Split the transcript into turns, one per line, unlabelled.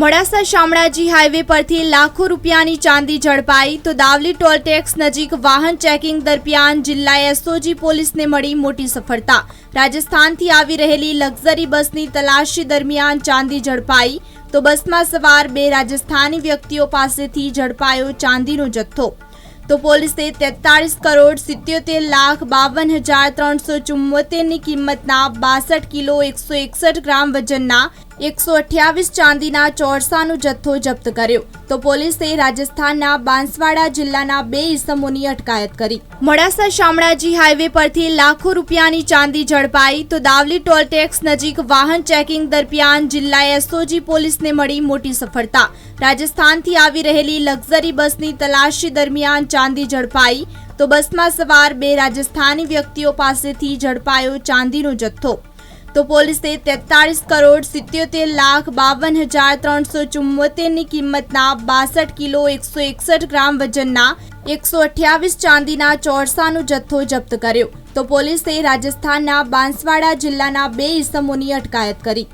Modasa Shamlaji highway પરથી લાખો રૂપિયાની ચાંદી ઝડપાઈ તો દાવલી ટોલ ટેક્સ નજીક વાહન ચેકિંગ દરમિયાન જિલ્લા એસઓજી પોલીસને મળી મોટી સફળતા. રાજસ્થાનથી આવી રહેલી લક્ઝરી બસની તલાશી દરમિયાન ચાંદી ઝડપાઈ તો બસમાં સવાર બે રાજસ્થાની વ્યક્તિઓ પાસેથી ઝડપાયો ચાંદીનો જથ્થો. તો પોલીસે તેતાળીસ કરોડ સિત્યોતેર લાખ બાવન હજાર ત્રણસો ચુમ્મોતેરની કિંમતના બાસઠ કિલો એકસો એકસઠ ગ્રામ વજનના એકસો અઠ્યાવીસ ચાંદીના ચોરસાનો જથ્થો જપ્ત કર્યો. તો પોલીસે રાજસ્થાનના બાંસવાડા જિલ્લાના બે ઇસમોની અટકાયત કરી. મોડાસા શામળાજી હાઈવે પરથી લાખો રૂપિયાની ચાંદી ઝડપાઈ તો દાવલી ટોલ ટેક્સ નજીક વાહન ચેકિંગ દરમિયાન જિલ્લા એસઓજી પોલીસને મળી મોટી સફળતા. રાજસ્થાનથી આવી રહેલી લક્ઝરી બસની તલાશી દરમિયાન ચાંદી ઝડપાઈ તો બસમાં સવાર બે રાજસ્થાની વ્યક્તિઓ પાસેથી ઝડપાયો ચાંદીનો જથ્થો. તો પોલીસે તેતાળીસ કરોડ સિત્યોતેર લાખ બાવન હજાર ત્રણસો ચુમ્મોતેરની કિંમતના બાસઠ કિલો એકસો એકસઠ ગ્રામ વજનના એકસો અઠ્યાવીસ ચાંદીના ચોરસાનો જથ્થો જપ્ત કર્યો. તો પોલીસે રાજસ્થાનના બાંસવાડા જિલ્લાના બે ઇસમોની અટકાયત કરી.